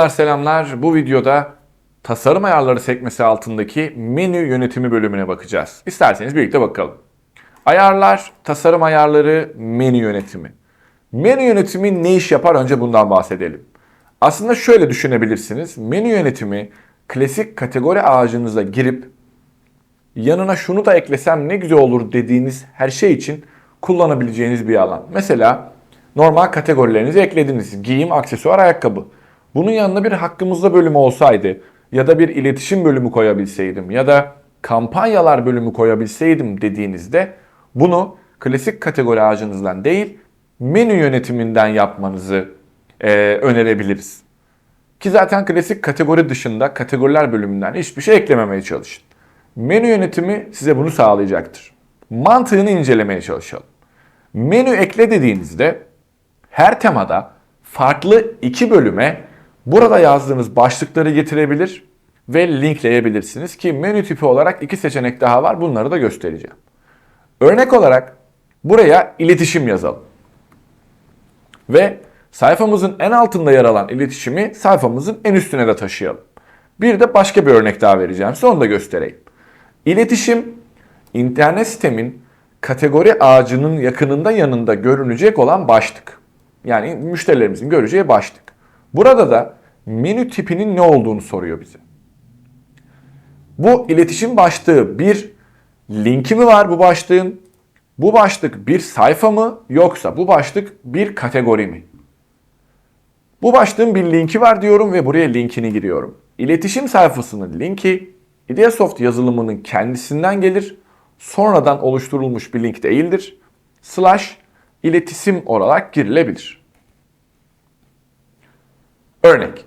Merhabalar selamlar. Bu videoda tasarım ayarları sekmesi altındaki menü yönetimi bölümüne bakacağız. İsterseniz birlikte bakalım. Ayarlar, tasarım ayarları, menü yönetimi. Menü yönetimi ne iş yapar önce bundan bahsedelim. Aslında şöyle düşünebilirsiniz. Menü yönetimi klasik kategori ağacınıza girip yanına şunu da eklesem ne güzel olur dediğiniz her şey için kullanabileceğiniz bir alan. Mesela normal kategorilerinizi eklediniz. Giyim, aksesuar, ayakkabı. Bunun yanına bir hakkımızda bölümü olsaydı ya da bir iletişim bölümü koyabilseydim ya da kampanyalar bölümü koyabilseydim dediğinizde bunu klasik kategori ağacınızdan değil menü yönetiminden yapmanızı e, önerebiliriz. Ki zaten klasik kategori dışında kategoriler bölümünden hiçbir şey eklememeye çalışın. Menü yönetimi size bunu sağlayacaktır. Mantığını incelemeye çalışalım. Menü ekle dediğinizde her temada farklı iki bölüme burada yazdığınız başlıkları getirebilir ve linkleyebilirsiniz ki menü tipi olarak iki seçenek daha var. Bunları da göstereceğim. Örnek olarak buraya iletişim yazalım. Ve sayfamızın en altında yer alan iletişimi sayfamızın en üstüne de taşıyalım. Bir de başka bir örnek daha vereceğim onu da göstereyim. İletişim internet sitemin kategori ağacının yakınında yanında görünecek olan başlık. Yani müşterilerimizin göreceği başlık. Burada da menü tipinin ne olduğunu soruyor bize. Bu iletişim başlığı bir linki mi var bu başlığın? Bu başlık bir sayfa mı yoksa bu başlık bir kategori mi? Bu başlığın bir linki var diyorum ve buraya linkini giriyorum. İletişim sayfasının linki Ideasoft yazılımının kendisinden gelir. Sonradan oluşturulmuş bir link değildir. Slash iletişim olarak girilebilir. Örnek.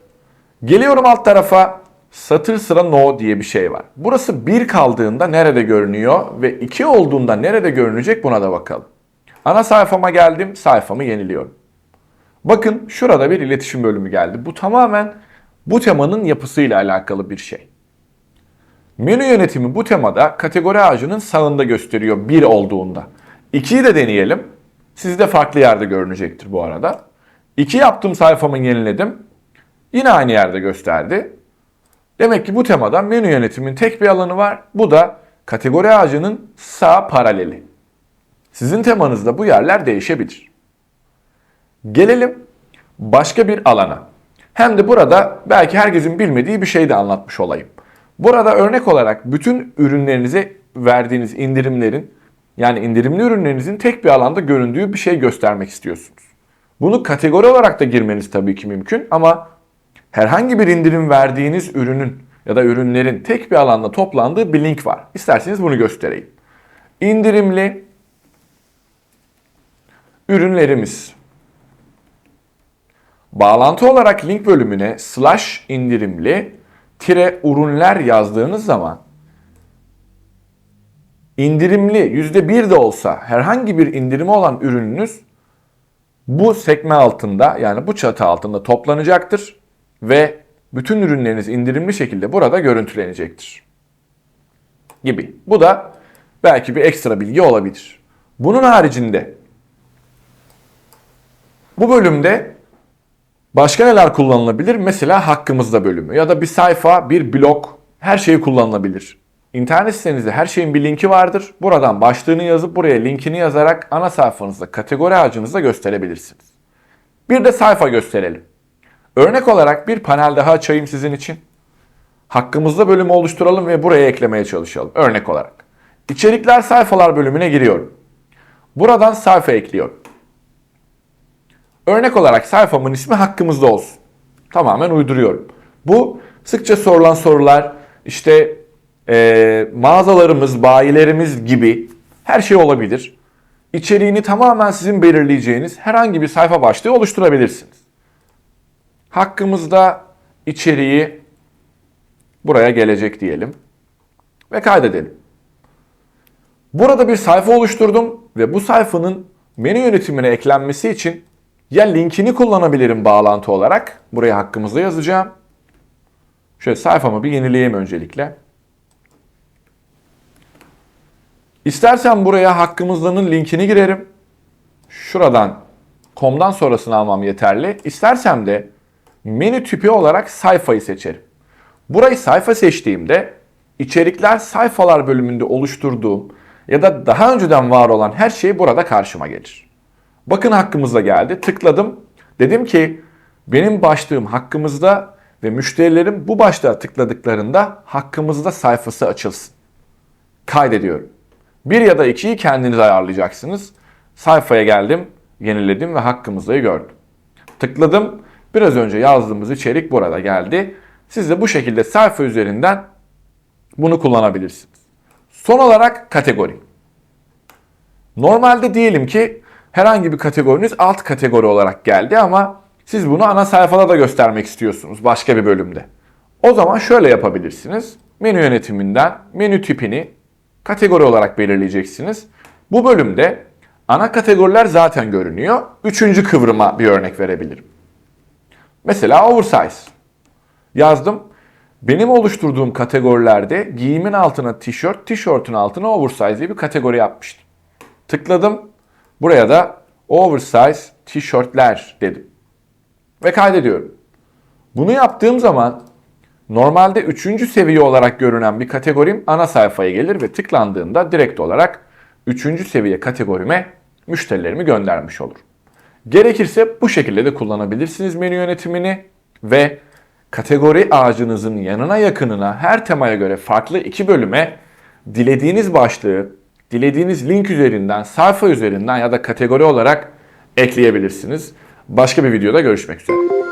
Geliyorum alt tarafa satır sıra no diye bir şey var. Burası 1 kaldığında nerede görünüyor ve 2 olduğunda nerede görünecek buna da bakalım. Ana sayfama geldim, sayfamı yeniliyorum. Bakın şurada bir iletişim bölümü geldi. Bu tamamen bu temanın yapısıyla alakalı bir şey. Menü yönetimi bu temada kategori ağacının sağında gösteriyor 1 olduğunda. 2'yi de deneyelim. Sizde farklı yerde görünecektir bu arada. 2 yaptım sayfamı yeniledim. Yine aynı yerde gösterdi. Demek ki bu temada menü yönetimin tek bir alanı var. Bu da kategori ağacının sağ paraleli. Sizin temanızda bu yerler değişebilir. Gelelim başka bir alana. Hem de burada belki herkesin bilmediği bir şey de anlatmış olayım. Burada örnek olarak bütün ürünlerinize verdiğiniz indirimlerin yani indirimli ürünlerinizin tek bir alanda göründüğü bir şey göstermek istiyorsunuz. Bunu kategori olarak da girmeniz tabii ki mümkün ama herhangi bir indirim verdiğiniz ürünün ya da ürünlerin tek bir alanda toplandığı bir link var. İsterseniz bunu göstereyim. İndirimli ürünlerimiz. Bağlantı olarak link bölümüne slash indirimli tire ürünler yazdığınız zaman indirimli %1 de olsa herhangi bir indirimi olan ürününüz bu sekme altında yani bu çatı altında toplanacaktır ve bütün ürünleriniz indirimli şekilde burada görüntülenecektir. Gibi. Bu da belki bir ekstra bilgi olabilir. Bunun haricinde bu bölümde başka neler kullanılabilir? Mesela hakkımızda bölümü ya da bir sayfa, bir blog her şeyi kullanılabilir. İnternet sitenizde her şeyin bir linki vardır. Buradan başlığını yazıp buraya linkini yazarak ana sayfanızda kategori ağacınızda gösterebilirsiniz. Bir de sayfa gösterelim. Örnek olarak bir panel daha açayım sizin için. Hakkımızda bölümü oluşturalım ve buraya eklemeye çalışalım. Örnek olarak. İçerikler sayfalar bölümüne giriyorum. Buradan sayfa ekliyorum. Örnek olarak sayfamın ismi hakkımızda olsun. Tamamen uyduruyorum. Bu sıkça sorulan sorular işte e, mağazalarımız, bayilerimiz gibi her şey olabilir. İçeriğini tamamen sizin belirleyeceğiniz herhangi bir sayfa başlığı oluşturabilirsiniz. Hakkımızda içeriği buraya gelecek diyelim ve kaydedelim. Burada bir sayfa oluşturdum ve bu sayfanın menü yönetimine eklenmesi için ya linkini kullanabilirim bağlantı olarak. Buraya hakkımızda yazacağım. Şöyle sayfamı bir yenileyeyim öncelikle. İstersen buraya hakkımızdanın linkini girerim. Şuradan komdan sonrasını almam yeterli. İstersem de menü tipi olarak sayfayı seçerim. Burayı sayfa seçtiğimde içerikler sayfalar bölümünde oluşturduğum ya da daha önceden var olan her şey burada karşıma gelir. Bakın hakkımızda geldi. Tıkladım. Dedim ki benim başlığım hakkımızda ve müşterilerim bu başlığa tıkladıklarında hakkımızda sayfası açılsın. Kaydediyorum. Bir ya da ikiyi kendiniz ayarlayacaksınız. Sayfaya geldim, yeniledim ve hakkımızdayı gördüm. Tıkladım. Biraz önce yazdığımız içerik burada geldi. Siz de bu şekilde sayfa üzerinden bunu kullanabilirsiniz. Son olarak kategori. Normalde diyelim ki herhangi bir kategoriniz alt kategori olarak geldi ama siz bunu ana sayfada da göstermek istiyorsunuz başka bir bölümde. O zaman şöyle yapabilirsiniz. Menü yönetiminden menü tipini kategori olarak belirleyeceksiniz. Bu bölümde ana kategoriler zaten görünüyor. Üçüncü kıvrıma bir örnek verebilirim. Mesela oversize. Yazdım. Benim oluşturduğum kategorilerde giyimin altına tişört, tişörtün altına oversize diye bir kategori yapmıştım. Tıkladım. Buraya da oversize tişörtler dedim. Ve kaydediyorum. Bunu yaptığım zaman normalde üçüncü seviye olarak görünen bir kategorim ana sayfaya gelir ve tıklandığında direkt olarak üçüncü seviye kategorime müşterilerimi göndermiş olur. Gerekirse bu şekilde de kullanabilirsiniz menü yönetimini ve kategori ağacınızın yanına yakınına her temaya göre farklı iki bölüme dilediğiniz başlığı dilediğiniz link üzerinden, sayfa üzerinden ya da kategori olarak ekleyebilirsiniz. Başka bir videoda görüşmek üzere.